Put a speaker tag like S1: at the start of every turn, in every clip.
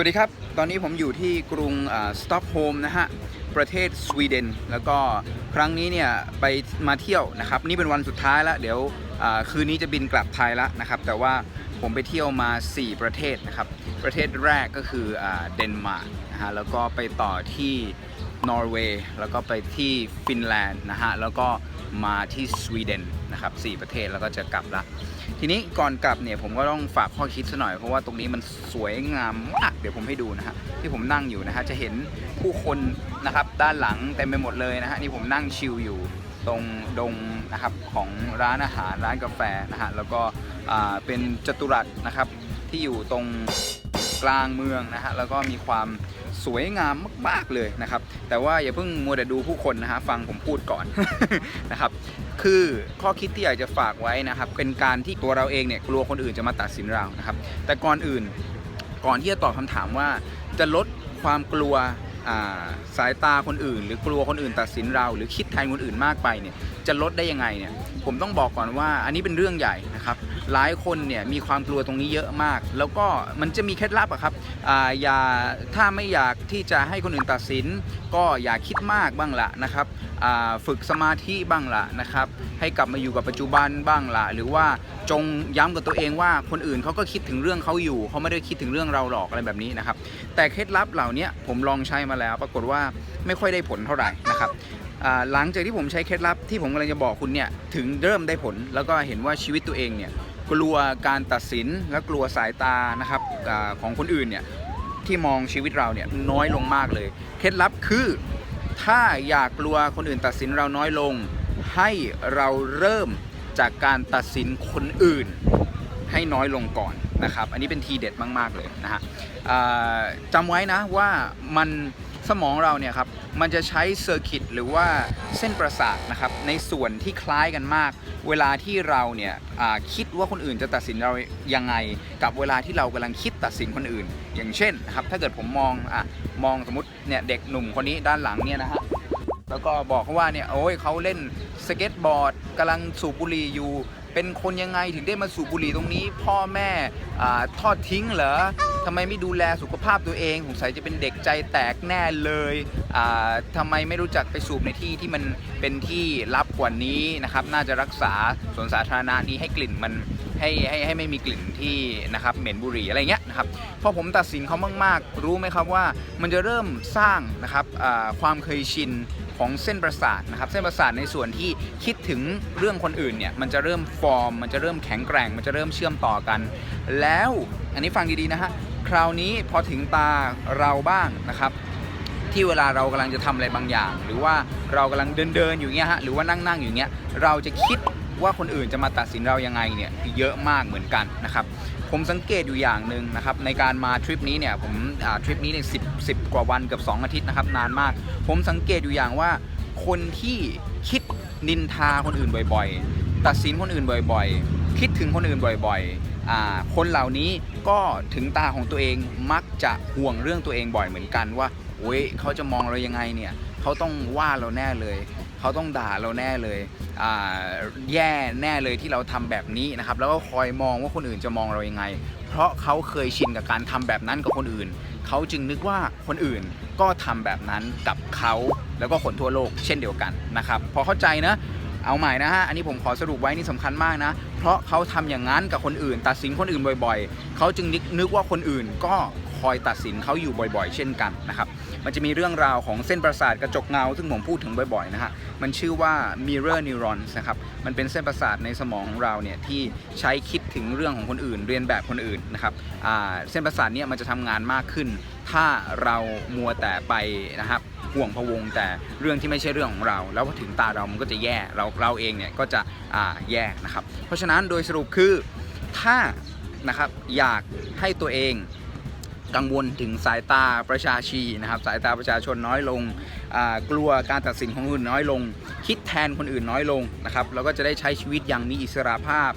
S1: วัสดีครับ ตอนนี้ผมอยู่ที่กรุงสต็อกโฮล์มนะฮะ ประเทศสวีเดน แล้วก็ครั้งนี้เนี่ยไปมาเที่ยวนะครับ นี่เป็นวันสุดท้ายแล้ว เดี๋ยวคืนนี้จะบินกลับไทยแล้วนะครับ แต่ว่าผมไปเที่ยวมา 4 ประเทศนะครับ ประเทศแรกก็คือเดนมาร์กนะฮะ แล้วก็ไปต่อที่นอร์เวย์ แล้วก็ไปที่ฟินแลนด์นะฮะ แล้วก็มาที่สวีเดนนะครับสประเทศแล้วก็จะกลับละ ทีนี้ก่อนกลับเนี่ยผมก็ต้องฝากข้อคิดซะหน่อยเพราะว่าตรงนี้มันสวยงามมากเดี๋ยวผมให้ดูนะฮะที่ผมนั่งอยู่นะฮะจะเห็นผู้คนนะครับด้านหลังเต็มไปหมดเลยนะฮะนี่ผมนั่งชิลอยู่ตรงดงนะครับของร้านอาหารร้านกาแฟนะฮะแล้วก็เป็นจัตุรัสนะครับที่อยู่ตรงกลางเมืองนะฮะแล้วก็มีความ สวยงามมาก ๆ เลยนะครับ แต่ว่าอย่าเพิ่งมัวแต่ดูผู้คนนะฮะฟังผมพูดก่อน นะครับ คือข้อคิดที่อยากจะฝากไว้นะครับ เป็นการที่ตัวเราเองเนี่ยกลัวคนอื่นจะมาตัดสินเรานะครับ แต่ก่อนอื่นก่อนที่จะตอบคำถามว่าจะลดความกลัว สายตาคนอื่น หรือกลัวคนอื่นตัดสินเรา หรือคิดแทนคนอื่นมากไปเนี่ยจะลดได้ยังไงเนี่ยผมต้องบอกก่อนว่าอันนี้เป็นเรื่องใหญ่นะครับหลายคนเนี่ยมีความกลัวตรงนี้เยอะมาก แล้วก็มันจะมีเคล็ดลับอะครับอ่าอย่าถ้าไม่อยากที่จะให้คนอื่นตัดสิน ก็อย่าคิดมากบ้างละนะครับอ่าฝึกสมาธิบ้างละนะครับให้กลับมาอยู่กับปัจจุบันบ้างละหรือว่าจงย้ำกับตัวเองว่าคนอื่นเขาก็คิดถึงเรื่องเขาอยู่เขาไม่ได้คิดถึงเรื่องเราหรอกอะไรแบบนี้นะครับแต่เคล็ดลับเหล่านี้ผมลองใช้มาแล้ว ปรากฏว่าไม่ค่อยได้ผลเท่าไหร่นะครับหลังจากที่ผมใช้เคล็ดลับที่ผมกำลังจะบอกคุณเนี่ยถึงเริ่มได้ผลแล้วก็เห็นว่าชีวิตตัวเองเนี่ยกลัวการตัดสินและกลัวสายตานะครับอของคนอื่นเนี่ยที่มองชีวิตเราเนี่ยน้อยลงมากเลย เคล็ดลับคือถ้าอยากกลัวคนอื่นตัดสินเราน้อยลง ให้เราเริ่มจากการตัดสินคนอื่น ให้น้อยลงก่อนนะครับ อันนี้เป็นทีเด็ดมาก ๆ เลยนะฮะจำไว้นะว่ามัน สมองเราเนี่ยครับมันจะใช้เซอร์กิตหรือว่าเส้นประสาทนะครับในส่วนที่คล้ายกันมาก เวลาที่เราเนี่ยคิดว่าคนอื่นจะตัดสินเรายังไง กับเวลาที่เรากำลังคิดตัดสินคนอื่น อย่างเช่นนะครับถ้าเกิดผมมองอะมองสมมติเนี่ยเด็กหนุ่มคนนี้ด้านหลังเนี่ยนะฮะแล้วก็บอกเขาว่าเนี่ยโอ้ยเขาเล่นสเก็ตบอร์ดกำลังสูบบุหรี่อยู่ เป็นคนยังไงถึงได้มาสูบบุหรี่ตรงนี้ พ่อแม่อทอดทิ้งเหรอ ทำไมไม่ดูแลสุขภาพตัวเองสงสัยจะเป็นเด็กใจแตกแน่เลยอ่าทำไมไม่รู้จักไปสูบในที่ที่มันเป็นที่ลับกว่านี้นะครับ น่าจะรักษาสวนสาธารณะนี้ให้กลิ่นมันให้ให้ให้ไม่มีกลิ่นที่นะครับเหม็นบุหรี่อะไรเงี้ยนะครับพอผมตัดสินเขามาก ๆ รู้ไหมครับว่ามันจะเริ่มสร้างนะครับความเคยชิน ของเส้นประสาทนะครับ เส้นประสาทในส่วนที่คิดถึงเรื่องคนอื่นเนี่ย มันจะเริ่มฟอร์ม มันจะเริ่มแข็งแกร่ง มันจะเริ่มเชื่อมต่อกัน แล้วอันนี้ฟังดีๆนะฮะ คราวนี้พอถึงตาเราบ้างนะครับ ที่เวลาเรากำลังจะทำอะไรบางอย่าง หรือว่าเรากำลังเดินเดินๆอยู่เงี้ยฮะ หรือว่านั่งนั่งๆอยู่เงี้ย เราจะคิด ว่าคนอื่นจะมาตัดสินเรายังไงเนี่ยเยอะมากเหมือนกันนะครับ ผมสังเกตอยู่อย่างหนึ่งนะครับในการมาทริปนี้เนี่ยผมทริปนี้เนี่ยสิบสิบกว่าวันเกือบ2อาทิตย์นะครับนานมาก ผมสังเกตอยู่อย่างว่าคนที่คิดนินทาคนอื่นบ่อยๆ ตัดสินคนอื่นบ่อยๆ คิดถึงคนอื่นบ่อยๆ คนเหล่านี้ก็ถึงตาของตัวเองมักจะห่วงเรื่องตัวเองบ่อยเหมือนกันว่าโอ้ยเขาจะมองเรายังไงเนี่ยเขาต้องว่าเราแน่เลย เขาต้องด่าเราแน่เลยแย่แน่เลยที่เราทำแบบนี้นะครับแล้วก็คอยมองว่าคนอื่นจะมองเรายังไง เพราะเขาเคยชินกับการทำแบบนั้นกับคนอื่น เขาจึงนึกว่าคนอื่นก็ทำแบบนั้นกับเขาแล้วก็คนทั่วโลกเช่นเดียวกันนะครับพอเข้าใจนะเอาใหม่นะฮะ อันนี้ผมขอสรุปไว้นี่สำคัญมากนะ เพราะเขาทำอย่างนั้นกับคนอื่น ตัดสินคนอื่นบ่อยๆ เขาจึงนึกว่าคนอื่นก็คอยตัดสินเขาอยู่บ่อยๆ เช่นกันนะครับ มันจะมีเรื่องราวของเส้นประสาทกระจกเงา ซึ่งผมพูดถึงบ่อยๆนะฮะ มันชื่อว่า mirror neurons นะครับ มันเป็นเส้นประสาทในสมองของเราเนี่ยที่ใช้คิดถึงเรื่องของคนอื่น เรียนแบบคนอื่นนะครับเส้นประสาทเนี่ยมันจะทำงานมากขึ้น ถ้าเรามัวแต่ไปนะครับห่วงพะวงแต่เรื่องที่ไม่ใช่เรื่องของเรา แล้วพอถึงตาเรามันก็จะแย่เราเราเองเนี่ยก็จะแย่นะครับ เพราะฉะนั้นโดยสรุปคือถ้านะครับอยากให้ตัวเอง กังวลถึงสายตาประชาชีนะครับสายตาประชาชนน้อยลง กลัวการตัดสินของคนอื่นน้อยลง คิดแทนคนอื่นน้อยลงนะครับแล้วก็จะได้ใช้ชีวิตอย่างมีอิสระภาพ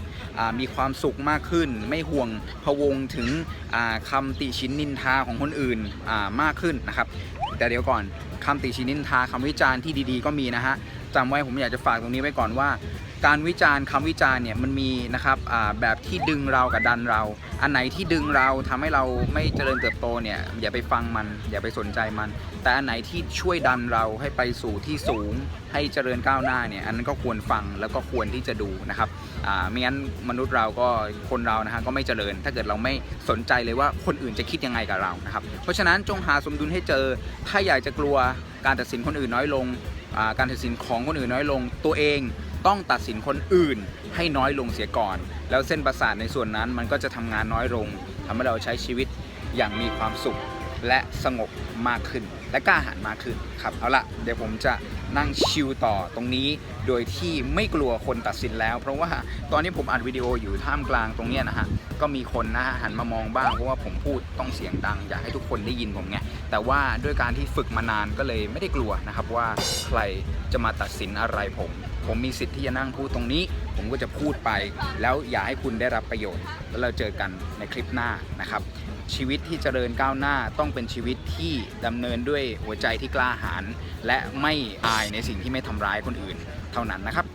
S1: มีความสุขมากขึ้น ไม่ห่วงพะวงถึงอ่าคำติชินนินทาของคนอื่นมากขึ้นนะครับแต่เดี๋ยวก่อนคำติชินนินทาคำวิจารณ์ที่ดีๆ ก็มีนะฮะจำไว้ผมอยากจะฝากตรงนี้ไว้ก่อนว่า การวิจารณ์คำวิจารณ์เนี่ยมันมีนะครับแบบที่ดึงเรากับดันเรา อันไหนที่ดึงเราทำให้เราไม่เจริญเติบโตเนี่ยอย่าไปฟังมัน อย่าไปสนใจมัน แต่อันไหนที่ช่วยดันเราให้ไปสู่ที่สูง ให้เจริญก้าวหน้าเนี่ยอันนั้นก็ควรฟังแล้วก็ควรที่จะดูนะครับอ่าไม่งั้นมนุษย์เราก็คนเรานะฮะก็ไม่เจริญ ถ้าเกิดเราไม่สนใจเลยว่าคนอื่นจะคิดยังไงกับเรานะครับเพราะฉะนั้นจงหาสมดุลให้เจอ ถ้าอยากจะกลัวการตัดสินคนอื่นน้อยลงการตัดสินของคนอื่นน้อยลงตัวเอง ต้องตัดสินคนอื่นให้น้อยลงเสียก่อน แล้วเส้นประสาทในส่วนนั้นมันก็จะทำงานน้อยลงทำให้เราใช้ชีวิตอย่างมีความสุขและสงบมากขึ้น และกล้าหาญมากขึ้นครับเอาละเดี๋ยวผมจะนั่งชิลต่อตรงนี้ โดยที่ไม่กลัวคนตัดสินแล้ว เพราะว่าตอนนี้ผมอัดวิดีโออยู่ท่ามกลางตรงนี้นะฮะก็มีคนนะฮะหันมามองบ้างเพราะว่าผมพูดต้องเสียงดัง อยากให้ทุกคนได้ยินผมไงแต่ว่าด้วยการที่ฝึกมานานก็เลยไม่ได้กลัวนะครับว่าใครจะมาตัดสินอะไรผม ผมมีสิทธิ์ที่จะนั่งพูดตรงนี้ ผมก็จะพูดไป แล้วอยากให้คุณได้รับประโยชน์ แล้วเราเจอกันในคลิปหน้านะครับ ชีวิตที่เจริญก้าวหน้าต้องเป็นชีวิตที่ดำเนินด้วยหัวใจที่กล้าหาญและไม่อายในสิ่งที่ไม่ทำร้ายคนอื่น เท่านั้นนะครับ